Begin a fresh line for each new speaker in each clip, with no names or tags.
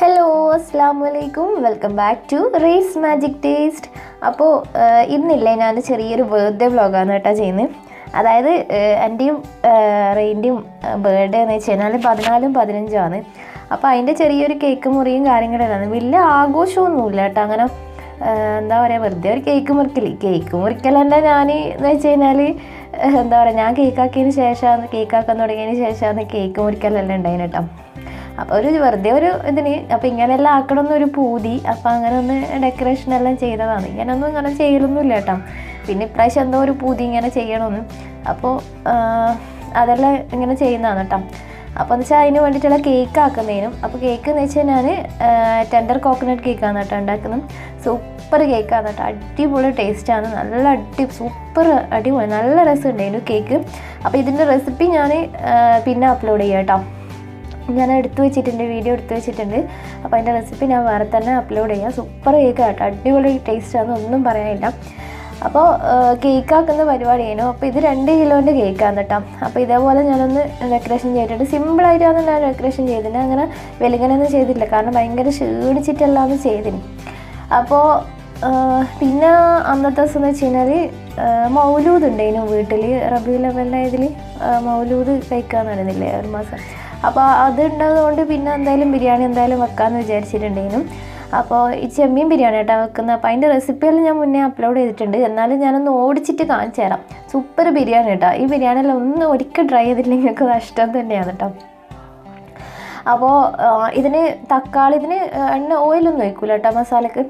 Hello അസ്സാം വലൈക്കും welcome back to race magic taste അപ്പോൾ ഇന്നില്ലേ ഞാൻ ചെറിയൊരു ബർത്ത്ഡേ വ്ളോഗാണ് കേട്ടോ ചെയ്യുന്നത് അതായത് എന്റെയും റെയിന്റെയും ബർത്ത്ഡേ എന്ന് വെച്ച് കഴിഞ്ഞാൽ പതിനാലും പതിനഞ്ചുമാണ്. അപ്പോൾ അതിന്റെ ചെറിയൊരു കേക്ക് മുറിയും കാര്യങ്ങളെല്ലാം വലിയ ആഘോഷമൊന്നുമില്ല കേട്ടോ. അങ്ങനെ എന്താ പറയുക വെറുതെ ഒരു കേക്ക് മുറിക്കൽ. കേക്ക് മുറിക്കലെന്നെ ഞാൻ എന്ന് വെച്ച് കഴിഞ്ഞാൽ എന്താ പറയുക ഞാൻ കേക്ക് ആക്കിയതിന് ശേഷമാണ് കേക്ക് ആക്കാൻ തുടങ്ങിയതിന് ശേഷമാണ് കേക്ക് മുറിക്കലെല്ലാം ഉണ്ടായിന് കേട്ടോ. അപ്പോൾ ഒരു വെറുതെ ഒരു ഇതിന് അപ്പോൾ ഇങ്ങനെയെല്ലാം ആക്കണം എന്നൊരു പൂതി. അപ്പോൾ അങ്ങനെ ഒന്ന് ഡെക്കറേഷൻ എല്ലാം ചെയ്തതാണ്. ഇങ്ങനെയൊന്നും ഇങ്ങനെ ചെയ്യലൊന്നുമില്ല കേട്ടോ. പിന്നെ ഇപ്രാവശ്യം എന്തോ ഒരു പൂതി ഇങ്ങനെ ചെയ്യണമെന്ന്. അപ്പോൾ അതെല്ലാം ഇങ്ങനെ ചെയ്യുന്നതാണ് കേട്ടോ. അപ്പോൾ എന്ന് വെച്ചാൽ അതിന് വേണ്ടിയിട്ടുള്ള കേക്ക് ആക്കുന്നതിനും അപ്പോൾ കേക്ക് എന്ന് വെച്ചാൽ ഞാൻ ടെൻഡർ കോക്കനട്ട് കേക്കാണ് കേട്ടോ ഉണ്ടാക്കുന്നത്. സൂപ്പർ കേക്കാണ് കേട്ടോ. അടിപൊളി ടേസ്റ്റാണ് നല്ല അടി സൂപ്പർ അടിപൊളി. നല്ല രസമുണ്ടായിരുന്നു കേക്ക് അപ്പോൾ ഇതിന്റെ റെസിപ്പി ഞാൻ പിന്നെ അപ്ലോഡ് ചെയ്യാം കേട്ടോ. ഞാൻ എടുത്തു വെച്ചിട്ടുണ്ട് വീഡിയോ എടുത്തു വെച്ചിട്ടുണ്ട്. അപ്പോൾ അതിന്റെ റെസിപ്പി ഞാൻ വേറെ തന്നെ അപ്ലോഡ് ചെയ്യാം. സൂപ്പർ കേക്ക് കേട്ടോ. അടിപൊളി ടേസ്റ്റാണ് ഒന്നും പറയാനില്ല. അപ്പോൾ കേക്ക് ആക്കുന്ന പരിപാടിയായിരുന്നു അപ്പോൾ ഇത് രണ്ട് കിലോന്റെ കേക്കാണ് കേട്ടോ. അപ്പോൾ ഇതേപോലെ ഞാനൊന്ന് ഡെക്കറേഷൻ ചെയ്തിട്ടുണ്ട്. സിമ്പിളായിട്ടാണ് ഞാൻ ഡെക്കറേഷൻ ചെയ്തിന് അങ്ങനെ വെലുങ്ങനൊന്നും ചെയ്തില്ല. കാരണം ഭയങ്കര ക്ഷീണിച്ചിട്ടല്ലാന്ന് ചെയ്തിന് അപ്പോൾ പിന്നെ അന്നത്തെ ദിവസം എന്ന് വെച്ച് കഴിഞ്ഞാൽ മൗലൂദ് ഉണ്ടായിരുന്നു വീട്ടിൽ റബി ലെവലിന്റെ ഇതിൽ മൗലൂദ് കഴിക്കാമെന്ന് പറയുന്നില്ലേ ഒരു മാസം. അപ്പോൾ അത് ഉണ്ടായതുകൊണ്ട് പിന്നെ എന്തായാലും ബിരിയാണി എന്തായാലും വെക്കാമെന്ന് വിചാരിച്ചിട്ടുണ്ടായിരുന്നു. അപ്പോൾ ഈ ചെമ്മീൻ ബിരിയാണി കേട്ടോ വെക്കുന്നത്. അപ്പോൾ അതിന്റെ റെസിപ്പിയെല്ലാം ഞാൻ മുന്നേ അപ്ലോഡ് ചെയ്തിട്ടുണ്ട്. എന്നാലും ഞാനൊന്ന് ഓടിച്ചിട്ട് കാണിച്ചു തരാം. സൂപ്പർ ബിരിയാണി കേട്ടോ. ഈ ബിരിയാണിയെല്ലാം ഒന്ന് ഒരിക്കൽ ഡ്രൈ ചെയ്തില്ലെങ്കിൽ നിങ്ങൾക്ക് നഷ്ടം തന്നെയാണ് കേട്ടോ. അപ്പോൾ ഇതിന് തക്കാളി ഇതിന് എണ്ണ ഓയിലൊന്നും ഒഴിക്കൂല കേട്ടോ മസാലക്ക്.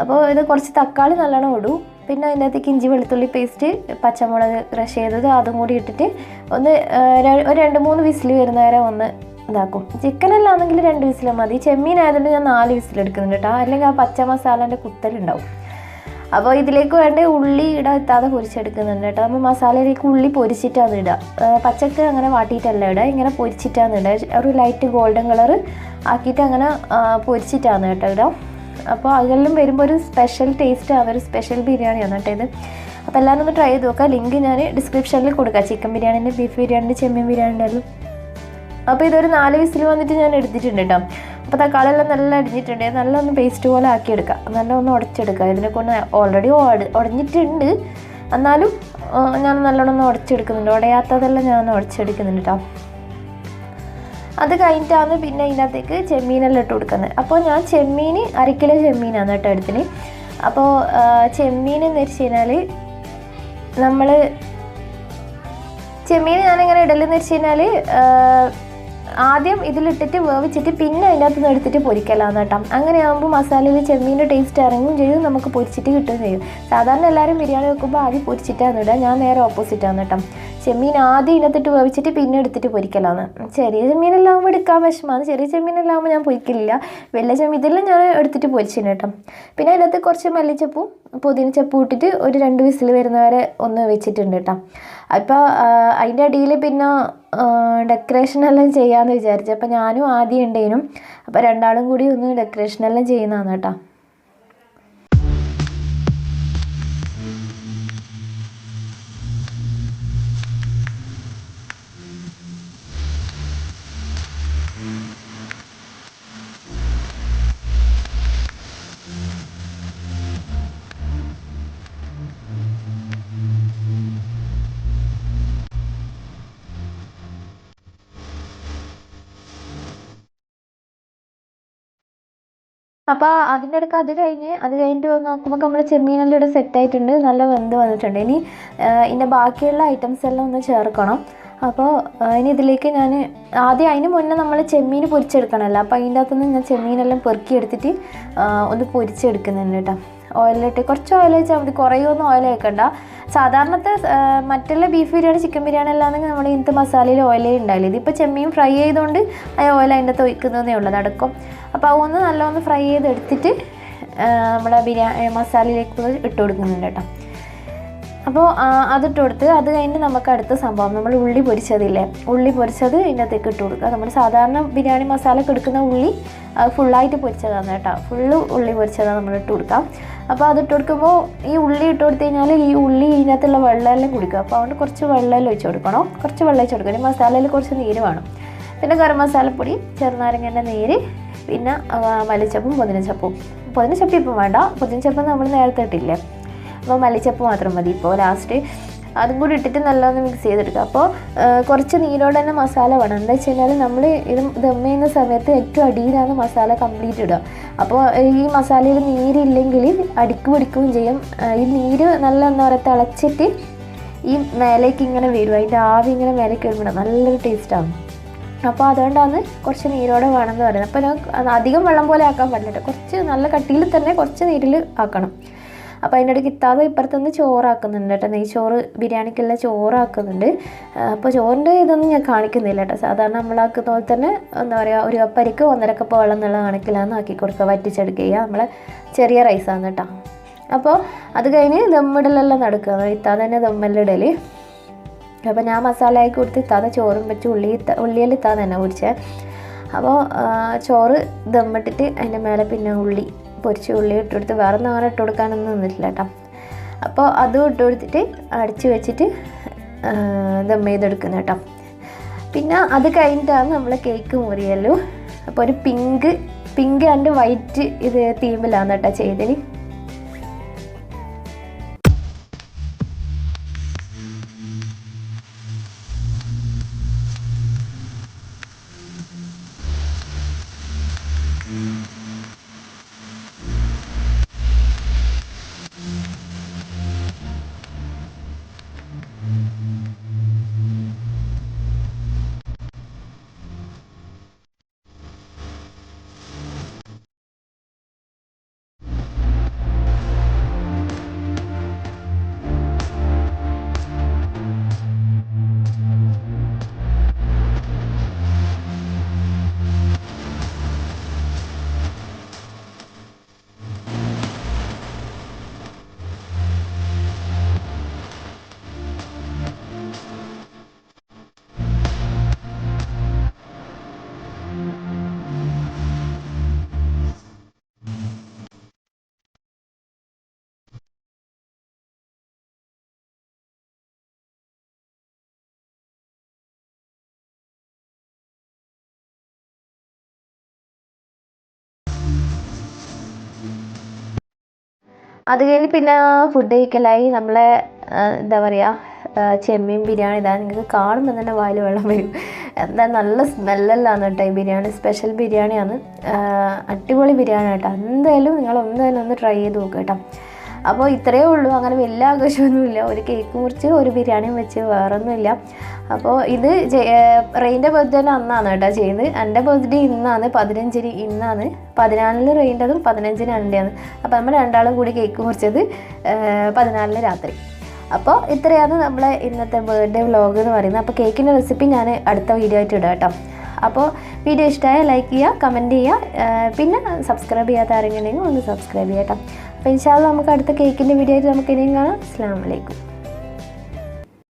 അപ്പോൾ ഇത് കുറച്ച് തക്കാളി നല്ലോണം ഇടും. പിന്നെ അതിനകത്തേക്ക് ഇഞ്ചി വെളുത്തുള്ളി പേസ്റ്റ് പച്ചമുളക് ക്രഷ് ചെയ്തത് അതും കൂടി ഇട്ടിട്ട് ഒന്ന് ഒരു രണ്ട് മൂന്ന് വിസിൽ വരുന്ന വരെ ഒന്ന് ഇതാക്കും. ചിക്കനെല്ലാണെങ്കിൽ രണ്ട് വിസിൽ മതി. ചെമ്മീൻ ആയതുകൊണ്ട് ഞാൻ നാല് വിസിലെടുക്കുന്നുണ്ട് കേട്ടോ. അല്ലെങ്കിൽ ആ പച്ച മസാലേന്റെ കുത്തലുണ്ടാവും. അപ്പോൾ ഇതിലേക്ക് വേണ്ട ഉള്ളി ഇട എത്താതെ പൊരിച്ചെടുക്കുന്നുണ്ട് കേട്ടോ. നമ്മൾ മസാലയിലേക്ക് ഉള്ളി പൊരിച്ചിട്ടാണ് ഇടുക. പച്ചക്ക് അങ്ങനെ വാട്ടിയിട്ടല്ല ഇടുക. ഇങ്ങനെ പൊരിച്ചിട്ടാണ് ഇടുക. ഒരു ലൈറ്റ് ഗോൾഡൻ കളർ ആക്കിയിട്ട് അങ്ങനെ പൊരിച്ചിട്ടാണ് കേട്ടോ ഇടുക. അപ്പോൾ അതെല്ലാം വരുമ്പോൾ ഒരു സ്പെഷ്യൽ ടേസ്റ്റ് ആണ്. ഒരു സ്പെഷ്യൽ ബിരിയാണിയാണ് കേട്ടോ ഇത്. അപ്പോൾ എല്ലാവരും ഒന്ന് ട്രൈ ചെയ്ത് നോക്കുക. ലിങ്ക് ഞാൻ ഡിസ്ക്രിപ്ഷനിൽ കൊടുക്കാം. ചിക്കൻ ബിരിയാണിന്റെ ബീഫ് ബിരിയാണിന്റെ ചെമ്മീൻ ബിരിയാണിന്റെ എല്ലാം. അപ്പോൾ ഇതൊരു നാല് വിസിൽ വന്നിട്ട് ഞാൻ എടുത്തിട്ടുണ്ട് കേട്ടോ അപ്പോൾ തക്കാളിയെല്ലാം നല്ല അടിഞ്ഞിട്ടുണ്ട് നല്ല ഒന്ന് പേസ്റ്റ് പോലെ ആക്കി എടുക്കാം. നല്ല ഒന്ന് ഉടച്ചെടുക്കുക ഇതിനെ കൊണ്ട് ഓൾറെഡി ഉടഞ്ഞിട്ടുണ്ട് എന്നാലും ഞാൻ നല്ലോണം ഒന്ന് ഉടച്ചെടുക്കുന്നുണ്ട്. ഉടയാത്തതെല്ലാം ഞാൻ ഉടച്ചെടുക്കുന്നുണ്ട് കേട്ടോ അത് കഴിഞ്ഞിട്ടാണ് പിന്നെ ഇതിനകത്തേക്ക് ചെമ്മീനെല്ലാം ഇട്ട് കൊടുക്കുന്നത്. അപ്പോൾ ഞാൻ ചെമ്മീൻ അര ചെമ്മീനാണ് കേട്ടോ എടുത്തിന്. അപ്പോൾ ചെമ്മീൻ എന്ന് വെച്ച് കഴിഞ്ഞാൽ നമ്മൾ ചെമ്മീൻ ഞാനിങ്ങനെ ഇടലെന്ന് വെച്ച് കഴിഞ്ഞാൽ ആദ്യം ഇതിലിട്ടിട്ട് വേവിച്ചിട്ട് പിന്നെ അതിനകത്ത് എടുത്തിട്ട് പൊരിക്കലാന്ന് കേട്ടോ. അങ്ങനെ ആകുമ്പോൾ മസാലയിൽ ചെമ്മീന്റെ ടേസ്റ്റ് ഇറങ്ങും ചെയ്യും നമുക്ക് പൊരിച്ചിട്ട് കിട്ടുകയും ചെയ്യും. സാധാരണ എല്ലാവരും ബിരിയാണി വെക്കുമ്പോൾ ആദ്യം പൊരിച്ചിട്ടാണ് ഇടുക ഞാൻ നേരെ ഓപ്പോസിറ്റാണ് കേട്ടോ. ചെമ്മീൻ ആദ്യം ഇതിനകത്തിട്ട് വേവിച്ചിട്ട് പിന്നെ എടുത്തിട്ട് പൊരിക്കലാണ് ചെറിയ ചെമ്മീനെല്ലാം ആകുമ്പോൾ എടുക്കാൻ വിഷമമാണ്. ചെറിയ ചെമ്മീനെല്ലാം ആകുമ്പോൾ ഞാൻ പൊരിക്കലില്ല. വലിയ ചെമ്മീൻ ഇതെല്ലാം ഞാൻ എടുത്തിട്ട് പൊരിച്ചിന് കേട്ടോ. പിന്നെ അതിനകത്ത് കുറച്ച് മല്ലിച്ചപ്പും പുതിന ചപ്പും ഇട്ടിട്ട് ഒരു രണ്ട് വിസിൽ വരുന്നവരെ ഒന്ന് വെച്ചിട്ടുണ്ട് കേട്ടോ. അപ്പോൾ അതിന്റെ അടിയിൽ പിന്നെ ഡെക്കറേഷൻ എല്ലാം ചെയ്യാമെന്ന് വിചാരിച്ചു. അപ്പോൾ ഞാനും ആദ്യം ഉണ്ടേനും അപ്പോൾ രണ്ടാളും കൂടി ഒന്ന് ഡെക്കറേഷൻ എല്ലാം ചെയ്യുന്നതാണ് കേട്ടോ. അപ്പോൾ അതിന്റെ ഇടയ്ക്ക് അത് കഴിഞ്ഞ് അത് കഴിഞ്ഞിട്ട് നോക്കുമ്പോൾ നമ്മുടെ ചെമ്മീനെല്ലാം ഇവിടെ സെറ്റ് ആയിട്ടുണ്ട്. നല്ല വെന്ത് വന്നിട്ടുണ്ട്. ഇനി ഇതിന്റെ ബാക്കിയുള്ള ഐറ്റംസ് എല്ലാം ഒന്ന് ചേർക്കണം. അപ്പോൾ ഇനി ഇതിലേക്ക് ഞാൻ ആദ്യം അതിന് മുന്നേ നമ്മൾ ചെമ്മീൻ പൊരിച്ചെടുക്കണമല്ലോ അപ്പോൾ അതിന്റെ അകത്തുനിന്ന് ഞാൻ ചെമ്മീനെല്ലാം പെറുക്കിയെടുത്തിട്ട് ഒന്ന് പൊരിച്ചെടുക്കുന്നുണ്ട് കേട്ടോ. ഓയിലിട്ട് കുറച്ച് ഓയിൽ വെച്ചാൽ മതി. കുറേയൊന്നും ഓയിൽ വെക്കണ്ട സാധാരണത്തെ മറ്റുള്ള ബീഫ് ബിരിയാണി ചിക്കൻ ബിരിയാണി അല്ലാന്നെങ്കിൽ നമ്മൾ ഇന്നത്തെ മസാലയിൽ ഓയിലേ ഉണ്ടാവില്ല. ഇതിപ്പോൾ ചെമ്മീൻ ഫ്രൈ ചെയ്തുകൊണ്ട് ആ ഓയിൽ അതിന്റെ അകത്ത് ഒഴിക്കുന്നതേ ഉള്ളൂ. നടക്കും. അപ്പോൾ അതൊന്ന് നല്ലോണം ഫ്രൈ ചെയ്തെടുത്തിട്ട് നമ്മുടെ ബിരിയാണി മസാലയിലേക്ക് ഇട്ട് കൊടുക്കുന്നുണ്ട് കേട്ടോ. അപ്പോൾ അതിട്ട് കൊടുത്ത് അത് കഴിഞ്ഞ് നമുക്ക് അടുത്ത സംഭവം. നമ്മൾ ഉള്ളി പൊരിച്ചതില്ലേ? ഉള്ളി പൊരിച്ചത് ഇതിനകത്തേക്ക് ഇട്ട് കൊടുക്കുക. നമ്മൾ സാധാരണ ബിരിയാണി മസാല കൊടുക്കുന്ന എടുക്കുന്ന ഉള്ളി ഫുള്ളായിട്ട് പൊരിച്ചതാണ് കേട്ടോ. ഫുള്ള് ഉള്ളി പൊരിച്ചതാണ് നമ്മൾ ഇട്ട് കൊടുക്കാം അപ്പോൾ അതിട്ട് കൊടുക്കുമ്പോൾ ഈ ഉള്ളി ഇട്ട് കൊടുത്തു കഴിഞ്ഞാൽ ഈ ഉള്ളി ഇതിനകത്തുള്ള വെള്ളമെല്ലാം കുടിക്കുക. അപ്പോൾ അതുകൊണ്ട് കുറച്ച് വെള്ളം ഒഴിച്ച് കൊടുക്കണം. കുറച്ച് വെള്ളം ഒഴിച്ച് കൊടുക്കണം. മസാലയിൽ കുറച്ച് നീര് വേണം. പിന്നെ ഗരം മസാലപ്പൊടി ചെറുനാരങ്ങേന്റെ നീര് പിന്നെ മല്ലിച്ചപ്പും പുതിനച്ചപ്പും. പുതിനച്ചപ്പി ഇപ്പം വേണ്ട. പുതിനച്ചപ്പം നമ്മൾ നേരത്തെ ഇട്ടില്ലേ? അപ്പോൾ മല്ലിച്ചപ്പ് മാത്രം മതി. ഇപ്പോൾ ലാസ്റ്റ് അതും കൂടി ഇട്ടിട്ട് നല്ലോണം മിക്സ് ചെയ്തെടുക്കുക. അപ്പോൾ കുറച്ച് നീരോടെ തന്നെ മസാല വേണം. എന്താ വെച്ച് കഴിഞ്ഞാൽ നമ്മൾ ഇത് ദം ചെയ്യുന്ന സമയത്ത് ഏറ്റവും അടിയിലാണ് മസാല കംപ്ലീറ്റ് ഇടുക. അപ്പോൾ ഈ മസാലയിൽ നീരില്ലെങ്കിൽ അടിക്ക് പിടിക്കുകയും ചെയ്യും. ഈ നീര് നല്ല എന്താ പറയുക തിളച്ചിട്ട് ഈ മേലേക്ക് ഇങ്ങനെ വരും. അതിന്റെ ആവി ഇങ്ങനെ മേലേക്ക് വരുമ്പോൾ നല്ലൊരു ടേസ്റ്റാണ് അപ്പോൾ അതുകൊണ്ടാണ് കുറച്ച് നീരോടെ വേണമെന്ന് പറയുന്നത്. അപ്പോൾ ഞാൻ അധികം വെള്ളം പോലെ ആക്കാൻ പറ്റില്ല കുറച്ച് നല്ല കട്ടിയിൽ തന്നെ കുറച്ച് നീരിൽ ആക്കണം. അപ്പോൾ അതിന്റെ ഇടയ്ക്ക് ഇത്താതെ ഇപ്പുറത്തുനിന്ന് ചോറാക്കുന്നുണ്ട് കേട്ടോ. നെയ് ചോറ് ബിരിയാണിക്കുള്ള ചോറാക്കുന്നുണ്ട്. അപ്പോൾ ചോറിന്റെ ഇതൊന്നും ഞാൻ കാണിക്കുന്നില്ല കേട്ടോ. സാധാരണ നമ്മളാക്കുന്ന പോലെ തന്നെ എന്താ പറയുക ഒരു കപ്പരിക്ക് ഒന്നര കപ്പ് വെള്ളം എന്നുള്ള കണക്കിലാണ് ആക്കി കൊടുക്കുക. വറ്റിച്ചെടുക്കുക. നമ്മളെ ചെറിയ റൈസാണ് കേട്ടോ. അപ്പോൾ അത് കഴിഞ്ഞ് ദമ്മിടലെല്ലാം നടക്കുക. ഇത്താതെ തന്നെ ദമ്മലിടൽ അപ്പോൾ ഞാൻ മസാല ആക്കി കൊടുത്ത് ഇത്താതെ ചോറും വെച്ച് ഉള്ളി ഉള്ളിയെല്ലാം ഇത്താതെ തന്നെ കുടിച്ചേ അപ്പോൾ ചോറ് ദമ്മിട്ടിട്ട് അതിന്റെ മേലെ പിന്നെ ഉള്ളി പൊരിച്ച് ഉള്ളി ഇട്ട് വേറെ അങ്ങനെ ഇട്ട് കൊടുക്കാനൊന്നും നിന്നിട്ടില്ല കേട്ടോ. അപ്പോൾ അതും ഇട്ട് കൊടുത്തിട്ട് അടിച്ച് വെച്ചിട്ട് ദം ചെയ്തെടുക്കുന്നത് കേട്ടോ. പിന്നെ അത് കഴിഞ്ഞിട്ടാണ് നമ്മൾ കേക്ക് മുറിയല്ലോ അപ്പോൾ ഒരു പിങ്ക് പിങ്ക് ആൻഡ് വൈറ്റ് ഇത് തീമിലാണ് കേട്ടോ ചെയ്തത് അത് കഴിഞ്ഞ് പിന്നെ ഫുഡ് കഴിക്കലായി. നമ്മളെ എന്താ പറയുക ചെമ്മീൻ ബിരിയാണി ഇതാ നിങ്ങൾക്ക് കാണുമ്പോൾ തന്നെ വായിൽ വെള്ളം വരും. എന്താ നല്ല സ്മെല്ലെല്ലാം കേട്ടോ ഈ ബിരിയാണി. സ്പെഷ്യൽ ബിരിയാണിയാണ്. അടിപൊളി ബിരിയാണി കേട്ടോ എന്തായാലും നിങ്ങൾ എന്തായാലും ഒന്ന് ട്രൈ ചെയ്ത് നോക്കുക കേട്ടോ. അപ്പോൾ ഇത്രയേ ഉള്ളൂ. അങ്ങനെ വലിയ ആഘോഷമൊന്നുമില്ല. ഒരു കേക്ക് മുറിച്ച് ഒരു ബിരിയാണിയും വെച്ച് വേറൊന്നുമില്ല. അപ്പോൾ ഇത് റെയിന്റെ ബർത്ത്ഡേ അന്നാണ് കേട്ടോ ചെയ്യുന്നത് എന്റെ ബർത്ത്ഡേ ഇന്നാണ് പതിനഞ്ചിന് ഇന്നാണ്. പതിനാലിന് റെയിന്റെതും പതിനഞ്ചിന് എന്റെയാണ് അപ്പോൾ നമ്മൾ രണ്ടാളും കൂടി കേക്ക് മുറിച്ചത് പതിനാലിന് രാത്രി. അപ്പോൾ ഇത്രയാണ് നമ്മളെ ഇന്നത്തെ ബർത്ത്ഡേ വ്ലോഗ് എന്ന് പറയുന്നത്. അപ്പോൾ കേക്കിന്റെ റെസിപ്പി ഞാൻ അടുത്ത വീഡിയോ ആയിട്ട് ഇടാം കേട്ടോ. അപ്പോൾ വീഡിയോ ഇഷ്ടമായ ലൈക്ക് ചെയ്യുക കമന്റ് ചെയ്യുക. പിന്നെ സബ്സ്ക്രൈബ് ചെയ്യാത്ത ആരെങ്കിലും ഒന്ന് സബ്സ്ക്രൈബ് ചെയ്യാം കേട്ടോ. അപ്പോൾ ഇൻഷാല്ല നമുക്ക് അടുത്ത കേക്കിന്റെ വീഡിയോ ആയിട്ട് നമുക്ക് ഇനിയും കാണാം. അസ്സാം വലൈക്കും